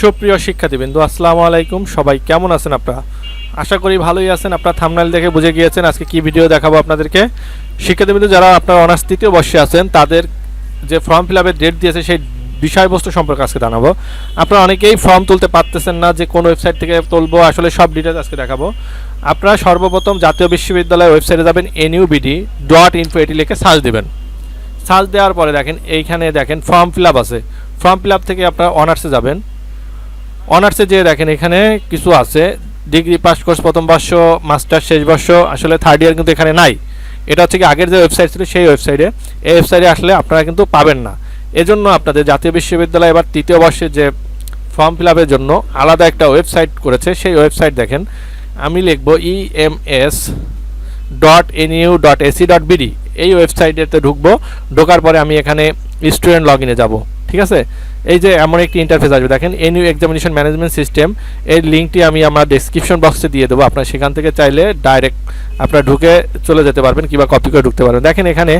সুপ্রিয় শিক্ষার্থীবৃন্দ, আসসালামু আলাইকুম। সবাই কেমন আছেন আপনারা? আশা করি ভালোই আছেন। আপনারা থামনাইল দেখে বুঝে গিয়েছেন আজকে কি ভিডিও দেখাবো আপনাদেরকে। শিক্ষার্থীবৃন্দ, যারা আপনার অনার্স তৃতীয় বর্ষে আছেন, তাদের যে ফর্ম ফিল আপের ডেট দিয়েছে, সেই বিষয়বস্তু সম্পর্কে আজকে জানাব। আপনারা অনেকেই ফর্ম তুলতে পারতেছেন না, যে কোন ওয়েবসাইট থেকে তুলবো, আসলে সব ডিটেলস আজকে দেখাবো। আপনারা সর্বপ্রথম জাতীয় বিশ্ববিদ্যালয়ের ওয়েবসাইটে যাবেন এনইউবিডি ডট ইনফো এটি লিখে সার্চ দেবেন। সার্চ দেওয়ার পরে দেখেন, এইখানে দেখেন ফর্ম ফিল আপ আছে। ফর্ম ফিল আপ থেকে আপনারা অনার্সে যাবেন। অনার্সে যে দেখেন, এখানে কিছু আছে। ডিগ্রি পাস কোর্স, প্রথম বর্ষ মাস্টার শেষ বর্ষ, আসলে থার্ড ইয়ার কিন্তু এখানে নাই। এটা হচ্ছে কি আগের যে ওয়েবসাইট ছিল, সেই ওয়েবসাইটে এই ওয়েবসাইটে আসলে আপনারা কিন্তু পাবেন না। এজন্য আপনাদের জাতীয় বিশ্ববিদ্যালয় এবার তৃতীয় বর্ষে যে ফর্ম ফিল জন্য আলাদা একটা ওয়েবসাইট করেছে। সেই ওয়েবসাইট দেখেন, আমি লিখব E M S dot NU dot AC dot BD এই ওয়েবসাইটেতে ঢুকবো, ঢোকার পরে আমি এখানে স্টুডেন্ট লগ ইনে যাব। ঠিক আছে? এই যে এমন একটি ইন্টারফেস আসবে। দেখেন এনইউ এক্সামিনেশন ম্যানেজমেন্ট সিস্টেম এর লিঙ্কটি আমি আমার ডেসক্রিপশন বক্সে দিয়ে দেবো। আপনার সেখান থেকে চাইলে ডাইরেক্ট আপনার ঢুকে চলে যেতে পারবেন কিংবা কপি করে ঢুকতে পারবেন। দেখেন এখানে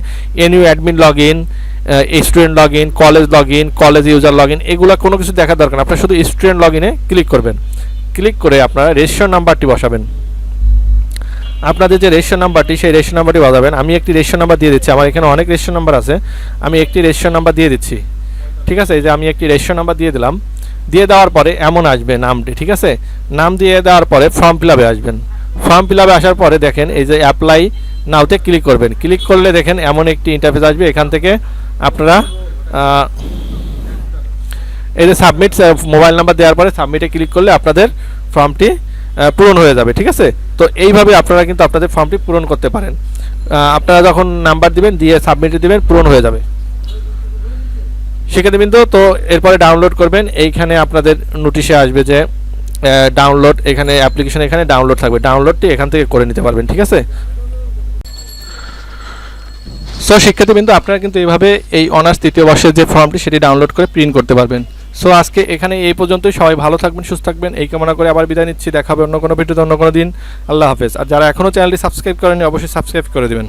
NU admin log in student log in college log in college user log in এগুলো কোনো কিছু দেখার দরকার আপনার শুধু স্টুডেন্ট লগ ইনে ক্লিক করবেন। ক্লিক করে আপনারা রেজিস্ট্রেশন নাম্বারটি বসাবেন। আপনাদের যে রেজিস্ট্রেশন নাম্বারটি সেই রেজিস্ট্রেশন নাম্বারটি বাজাবেন আমি একটি রেজিস্ট্রেশন নাম্বার দিয়ে দিচ্ছি। আমার এখানে অনেক রেজিস্ট্রেশন নাম্বার আছে। আমি একটি রেজিস্ট্রেশন নাম্বার দিয়ে দিচ্ছি। ঠিক আছে? এই যে আমি একটি রেজিস্ট্রেশন নাম্বার দিয়ে দিলাম। দিয়ে দেওয়ার পরে এমন আসবে নামটি, ঠিক আছে? নাম দিয়ে দেওয়ার পরে ফর্ম ফিল আসবেন। ফর্ম ফিল আসার পরে দেখেন এই যে অ্যাপ্লাই নাওতে ক্লিক করবেন। ক্লিক করলে দেখেন এমন একটি ইন্টারফেস আসবে। এখান থেকে আপনারা এই যে সাবমিট মোবাইল নাম্বার দেওয়ার পরে সাবমিটে ক্লিক করলে আপনাদের ফর্মটি পূরণ হয়ে যাবে, ঠিক আছে? তো এইভাবে আপনারা কিন্তু আপনাদের ফর্মটি পূরণ করতে পারেন। আপনারা যখন নাম্বার দিবেন, দিয়ে সাবমিটে দিবেন, পূরণ হয়ে যাবে। শিক্ষার্থীবৃন্দ তো এরপরে ডাউনলোড করবেন। এইখানে আপনাদের নোটিশে আসবে যে ডাউনলোড এখানে অ্যাপ্লিকেশন এখানে ডাউনলোড থাকবে। ডাউনলোডটি এখান থেকে করে নিতে পারবেন, ঠিক আছে? সো শিক্ষার্থীবৃন্দ আপনারা কিন্তু এইভাবে এই অনার্স তৃতীয় বর্ষের যে ফর্মটি সেটি ডাউনলোড করে প্রিন্ট করতে পারবেন। সো আজকে এখানে এই পর্যন্তই। সবাই ভালো থাকবেন, সুস্থ থাকবেন। এই কামনা করে আবার বিদায় নিচ্ছি। দেখা হবে অন্য কোনো ভিডিওতে অন্য কোনো দিন। আল্লাহ হাফেজ। আর যারা এখনও চ্যানেলটি সাবস্ক্রাইব করেনি অবশ্যই সাবস্ক্রাইব করে দেবেন।